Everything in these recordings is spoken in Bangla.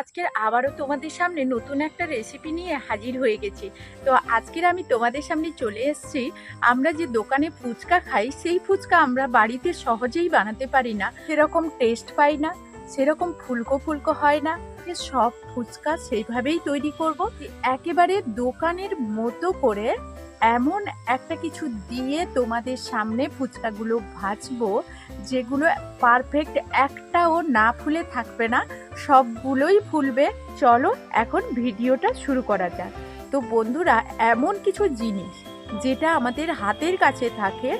আজকের আবারও তোমাদের সামনে নতুন একটা রেসিপি নিয়ে হাজির হয়ে গেছি। তো আজকের আমি তোমাদের সামনে চলে এসেছি। আমরা যে দোকানে ফুচকা খাই, সেই ফুচকা আমরা বাড়িতে সহজেই বানাতে পারি না। সেরকম টেস্ট পাই না, সেরকম ফুলকো ফুলকো হয় না। সব ফুচকা সেইভাবেই তৈরি করব। একেবারে দোকানের মতো করে এমন একটা কিছু দিয়ে তোমাদের সামনে ফুচকাগুলো ভাজবো, যেগুলো পারফেক্ট একটাও না ফুলে থাকবে না, সবগুলোই ফুলবে। চলো এখন ভিডিওটা শুরু করা যাক। তো বন্ধুরা, এমন কিছু জিনিস যেটা আমাদের হাতের কাছে থাকে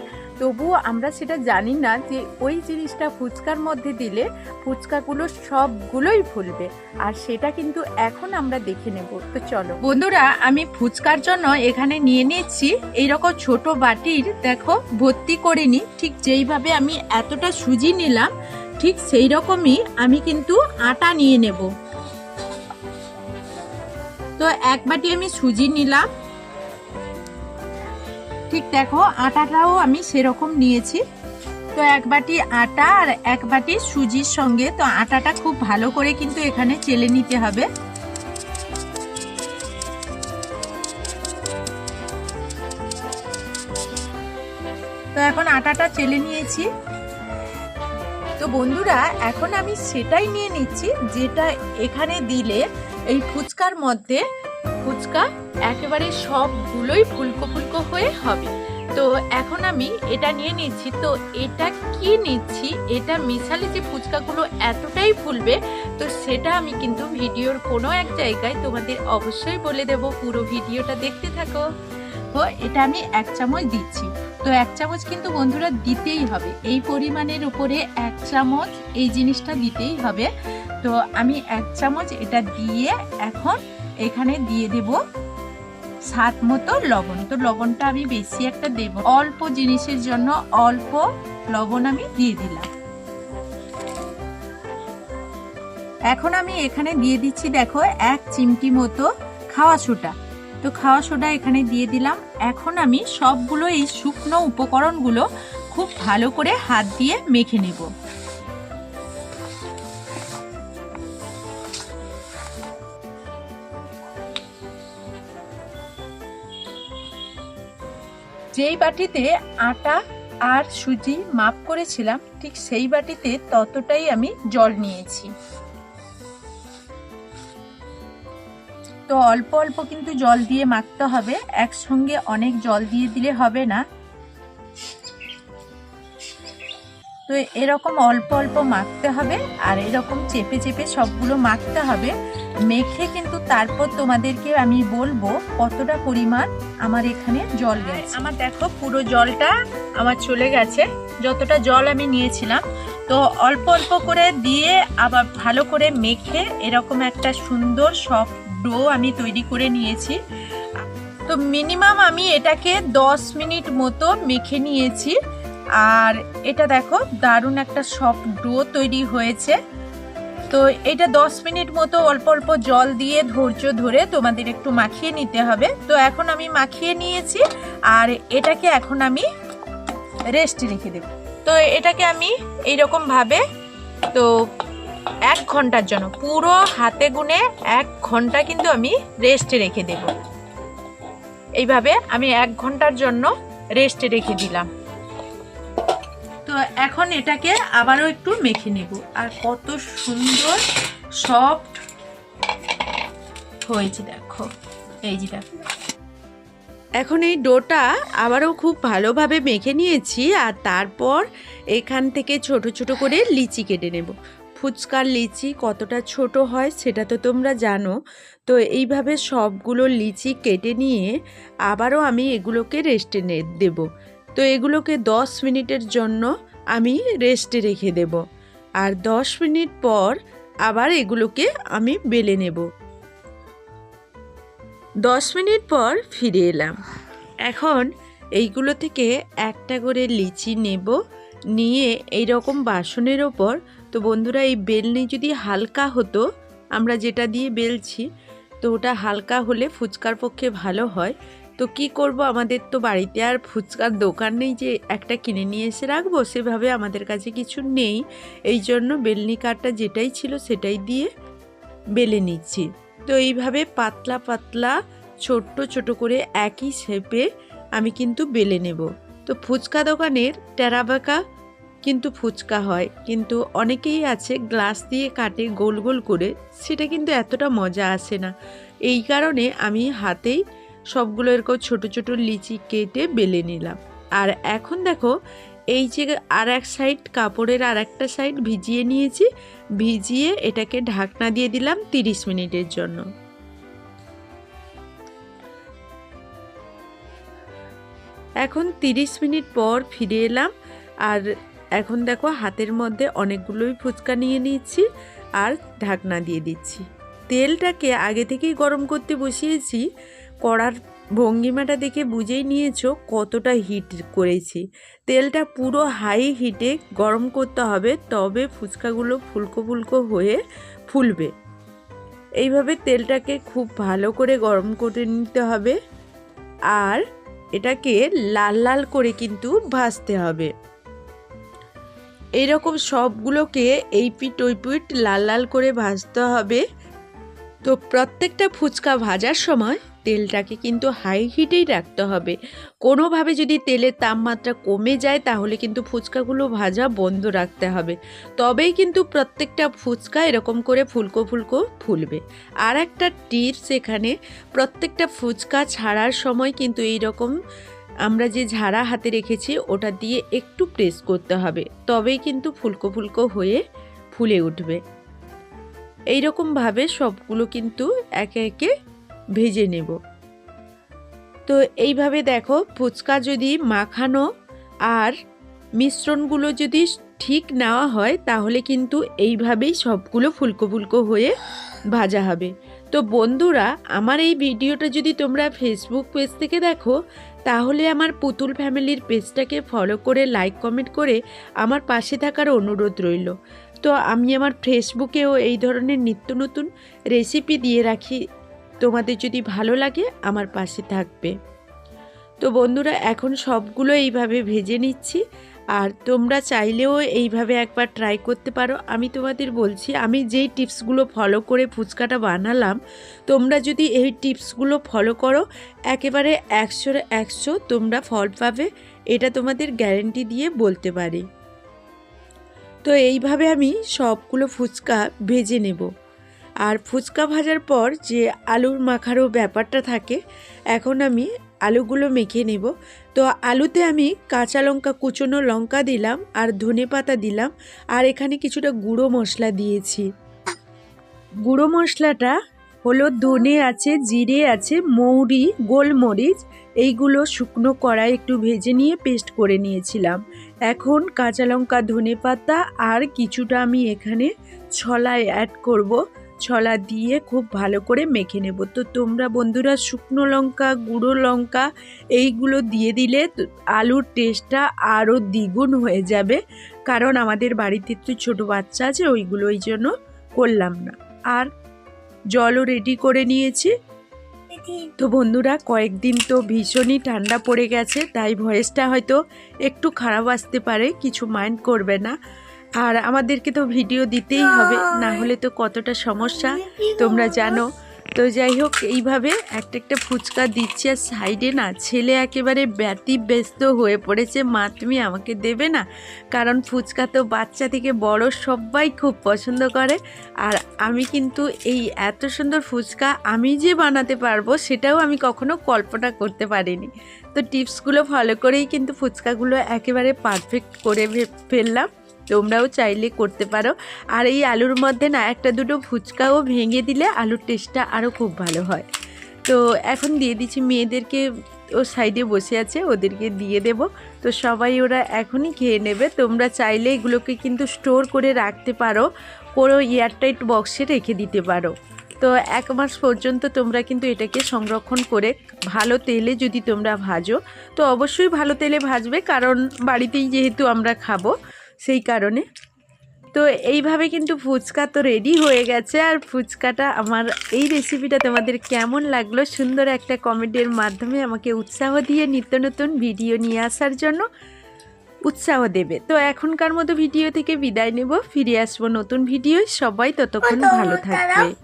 তবুও আমরা সেটা জানি না যে ওই জিনিসটা ফুচকার মধ্যে দিলে ফুচকাগুলো সবগুলোই ফুলবে। আর সেটা কিন্তু এখন আমরা দেখে নেব। তো চলো। বন্ধুরা, আমি ফুচকার জন্য এখানে নিয়ে নিচ্ছি এইরকম ছোট বাটির, দেখো, ভর্তি করে নি ঠিক যেইভাবে আমি এতটা সুজি নিলাম, ঠিক সেই রকমই আমি কিন্তু আটা নিয়ে নেব। তো এক বাটি আমি সুজি নিলাম। ঠিক দেখো, আটাটাও আমি সেরকম নিয়েছি। তো এক বাটি আটা আর এক বাটি সুজির সঙ্গে। তো আটাটা খুব ভালো করে কিন্তু এখানে চেলে নিতে হবে। তো এখন আটাটা চেলে নিয়েছি। তো বন্ধুরা, এখন আমি সেটাই নিয়ে নিচ্ছি, যেটা এখানে দিলে এই ফুচকার মধ্যে ফুচকা একেবারে সবগুলোই ফুলকো ফুলকো হয়ে হবে। তো এখন আমি এটা নিয়ে নিচ্ছি। তো এটা কি নিচ্ছি? এটা মিশালে যে ফুচকাগুলো এতটাই ফুলবে, তো সেটা আমি কিন্তু ভিডিওর কোনো এক জায়গায় তোমাদের অবশ্যই বলে দেব। পুরো ভিডিওটা দেখতে থাকো। তো এটা আমি এক চামচ দিচ্ছি। তো এক চামচ কিন্তু বন্ধুরা দিতেই হবে। এই পরিমাণের উপরে এক চামচ এই জিনিসটা দিতেই হবে। তো আমি এক চামচ এটা দিয়ে এখন এখানে দিয়ে দেব স্বাদ মতো লবণ। তো লবণটা আমি বেশি একটা দেব। অল্প জিনিসের জন্য অল্প লবণ আমি দিয়ে দিলাম। এখন আমি এখানে দিয়ে দিচ্ছি, দেখো, এক চিমটি মতো খাওয়া সোডা। তো খাওয়া সোডা এখানে দিয়ে দিলাম। এখন আমি সবগুলো এই শুকনো উপকরণগুলো খুব ভালো করে হাত দিয়ে মেখে নেব। যেই বাটিতে আটা আর সুজি মাপ করেছিলাম, ঠিক সেই বাটিতে ততটাই আমি জল নিয়েছি। তো অল্প অল্প কিন্তু জল দিয়ে মাখতে হবে, একসঙ্গে অনেক জল দিয়ে দিলে হবে না। তো এরকম অল্প অল্প মাখতে হবে, আর এরকম চেপে চেপে সবগুলো মাখতে হবে। মেখে কিন্তু তারপর তোমাদেরকে আমি বলব কতটা পরিমাণ আমার এখানে জল গেছে। আমার দেখো পুরো জলটা আমার চলে গেছে। যতটা জল আমি নিয়েছিলাম তো অল্প অল্প করে দিয়ে আবার ভালো করে মেখে এরকম একটা সুন্দর সফট ডো আমি তৈরি করে নিয়েছি। তো মিনিমাম আমি এটাকে দশ মিনিট মতো মেখে নিয়েছি। আর এটা দেখো দারুণ একটা সফট ডো তৈরি হয়েছে। তো এটা দশ মিনিট মতো অল্প অল্প জল দিয়ে ধৈর্য ধরে তোমাদের একটু মাখিয়ে নিতে হবে। তো এখন আমি মাখিয়ে নিয়েছি আর এটাকে এখন আমি রেস্ট রেখে দেব। তো এটাকে আমি এইরকম ভাবে তো এক ঘণ্টার জন্য পুরো হাতে গুনে এক ঘণ্টা কিন্তু আমি রেস্টে রেখে দেব। এইভাবে আমি এক ঘণ্টার জন্য রেস্টে রেখে দিলাম। তো এখন এটাকে আবারও একটু মেখে নেব। আর কত সুন্দর সফট হয়েছে, দেখো। এই যে দেখো। এখন এই ডোটা আবারও খুব ভালোভাবে মেখে নিয়েছি, আর তারপর এখান থেকে ছোট ছোট করে লিচি কেটে নেব। ফুচকার লিচি কতটা ছোট হয় সেটা তো তোমরা জানো। তো এইভাবে সবগুলো লিচি কেটে নিয়ে আবারও আমি এগুলোকে রেস্টে দেব। তো এগুলোকে দশ মিনিটের জন্য আমি রেস্টে রেখে দেব। আর দশ মিনিট পর আবার এগুলোকে আমি বেলে নেব। দশ মিনিট পর ফিরে এলাম। এখন এইগুলো থেকে একটা করে লিচি নেব, নিয়ে এই রকম বাসনের ওপর, তো বন্ধুরা এই বেলনি যদি হালকা হতো, আমরা যেটা দিয়ে বেলছি, তো ওটা হালকা হলে ফুচকার পক্ষে ভালো হয়। তো কি করব? আমাদের তো বাড়িতে আর ফুচকার দোকান নেই যে একটা কিনে নিয়ে এসে রাখব। সেভাবে আমাদের কাছে কিছু নেই। এই জন্য বেলনি কাঠটা যেটাই ছিল সেটাই দিয়ে বেলে নিচ্ছি। তো এইভাবে পাতলা পাতলা, ছোট্ট ছোট করে একই শেপে আমি কিন্তু বেলে নেব। তো ফুচকা দোকানের টেরাবাকা কিন্তু ফুচকা হয়। কিন্তু অনেকেই আছে গ্লাস দিয়ে কাটে গোল গোল করে। সেটা কিন্তু এতটা মজা আসে না। এই কারণে আমি হাতেই সবগুলো এরকম ছোট ছোট লিচি কেটে বেলে নিলাম। আর এখন দেখো, এই যে আর এক সাইড কাপড়ের আর একটা সাইড ভিজিয়ে নিয়েছি, ভিজিয়ে এটাকে ঢাকনা দিয়ে দিলাম তিরিশ মিনিটের জন্য। এখন তিরিশ মিনিট পর ফিরে এলাম, আর এখন দেখো হাতের মধ্যে অনেকগুলোই ফুচকা নিয়ে নিচ্ছি আর ঢাকনা দিয়ে দিচ্ছি। তেলটাকে আগে থেকেই গরম করতে বসিয়েছি কড়ার ভঙ্গিমাটা দেখে বুঝেই নিয়েছো কতটা হিট করেছি। তেলটা পুরো হাই হিটে গরম করতে হবে, তবে ফুচকাগুলো ফুলকো ফুলকো হয়ে ফুলবে। এইভাবে তেলটাকে খুব ভালো করে গরম করে নিতে হবে, আর এটাকে লাল লাল করে কিন্তু ভাজতে হবে। এইরকম সবগুলোকে এই পিঠ ওই পিঠ লাল লাল করে ভাজতে হবে। তো প্রত্যেকটা ফুচকা ভাজার সময় তেলটাকে কিন্তু হাই হিটেই রাখতে হবে। কোনোভাবে যদি তেলের তাপমাত্রা কমে যায়, তাহলে কিন্তু ফুচকাগুলো ভাজা বন্ধ রাখতে হবে। তবেই কিন্তু প্রত্যেকটা ফুচকা এরকম করে ফুলকো ফুলকো ফুলবে। আর একটা টিপস এখানে, প্রত্যেকটা ফুচকা ছাড়ার সময় কিন্তু এই রকম আমরা যে ঝাড়া হাতে রেখেছি, ওটা দিয়ে একটু প্রেস করতে হবে। তবেই কিন্তু ফুলকো ফুলকো হয়ে ফুলে উঠবে। এই রকমভাবে সবগুলো কিন্তু একে একে ভেজে নেব। তো এইভাবে দেখো, ফুচকা যদি মাখানো আর মিশ্রণগুলো যদি ঠিক নেওয়া হয়, তাহলে কিন্তু এইভাবেই সবগুলো ফুলকো ফুলকো হয়ে ভাজা হবে। তো বন্ধুরা, আমার এই ভিডিওটা যদি তোমরা ফেসবুক পেজ থেকে দেখো, তাহলে আমার পুতুল ফ্যামিলির পেজটাকে ফলো করে লাইক কমেন্ট করে আমার পাশে থাকার অনুরোধ রইল। তো আমি আমার ফেসবুকেও এই ধরনের নিত্য নতুন রেসিপি দিয়ে রাখি। তোমাদের যদি ভালো লাগে, আমার পাশে থাকবে। তো বন্ধুরা, এখন সবগুলো এইভাবে ভেজে নিচ্ছি। আর তোমরা চাইলেও এইভাবে একবার ট্রাই করতে পারো। আমি তোমাদের বলছি, আমি যেই টিপসগুলো ফলো করে ফুচকাটা বানালাম, তোমরা যদি এই টিপসগুলো ফলো করো, একেবারে একশোর একশো তোমরা ফল পাবে। এটা তোমাদের গ্যারেন্টি দিয়ে বলতে পারি। তো এইভাবে আমি সবগুলো ফুচকা ভেজে নেব। আর ফুচকা ভাজার পর যে আলুর মাখারও ব্যাপারটা থাকে, এখন আমি আলুগুলো মেখে নেব। তো আলুতে আমি কাঁচা লঙ্কা, কুচনো লঙ্কা দিলাম আর ধনে পাতা দিলাম আর এখানে কিছুটা গুঁড়ো মশলা দিয়েছি। গুঁড়ো মশলাটা হলো ধনে আছে, জিরে আছে, মৌরি, গোলমরিচ, এইগুলো শুকনো কড়াই একটু ভেজে নিয়ে পেস্ট করে নিয়েছিলাম। এখন কাঁচা লঙ্কা, ধনে পাতা আর কিছুটা আমি এখানে ছলায় অ্যাড করব। ছলা দিয়ে খুব ভালো করে মেখে নেব। তো তোমরা বন্ধুরা শুকনো লঙ্কা, গুঁড়ো লঙ্কা এইগুলো দিয়ে দিলে আলুর টেস্টটা আরও দ্বিগুণ হয়ে যাবে। কারণ আমাদের বাড়িতে তো ছোটো বাচ্চা আছে, ওইগুলো ওই জন্য করলাম না। আর জলও রেডি করে নিয়েছি। তো বন্ধুরা কয়েকদিন তো ভীষণই ঠান্ডা পড়ে গেছে, তাই ভয়েসটা হয়তো একটু খারাপ আসতে পারে, কিছু মাইন্ড করবে না। আর আমাদেরকে তো ভিডিও দিতেই হবে, না হলে তো কতটা সমস্যা, তোমরা জানো। তো যাই হোক, এইভাবে একটা একটা ফুচকা দিচ্ছে, আর সাইডে না ছেলে একেবারে ব্যতি ব্যস্ত হয়ে পড়েছে, মা, তুমি আমাকে দেবে না? কারণ ফুচকা তো বাচ্চা থেকে বড়, সবাই খুব পছন্দ করে। আর আমি কিন্তু এই এত সুন্দর ফুচকা আমি যে বানাতে পারব, সেটাও আমি কখনো কল্পনা করতে পারিনি। তো টিপসগুলো ফলো করেই কিন্তু ফুচকাগুলো একেবারে পারফেক্ট করে ফেললাম। তোমরাও চাইলে করতে পারো। আর এই আলুর মধ্যে না একটা দুটো ফুচকাও ভেঙে দিলে আলুর টেস্টটা আরও খুব ভালো হয়। তো এখন দিয়ে দিচ্ছি মেয়েদেরকে, ও সাইডে বসে আছে, ওদেরকে দিয়ে দেব। তো সবাই ওরা এখনই খেয়ে নেবে। তোমরা চাইলে এগুলোকে কিন্তু স্টোর করে রাখতে পারো, কোনো এয়ারটাইট বক্সে রেখে দিতে পারো। তো এক মাস পর্যন্ত তোমরা কিন্তু এটাকে সংরক্ষণ করে ভালো তেলে যদি তোমরা ভাজো, তো অবশ্যই ভালো তেলে ভাজবে, কারণ বাড়িতেই যেহেতু আমরা খাব। সেই কারণে। তো এইভাবে কিন্তু ফুচকা তো রেডি হয়ে গেছে। আর ফুচকাটা আমার এই রেসিপিটা তোমাদের কেমন লাগল? সুন্দর একটা কমেডির মাধ্যমে আমাকে উৎসাহ দিয়ে নিত্য নতুন ভিডিও নিয়ে আসার জন্য উৎসাহ দেবে। তো এখনকার মতো ভিডিও থেকে বিদায় নেব। ফিরে আসব নতুন ভিডিও সবাই ততক্ষণ ভালো থাকবে।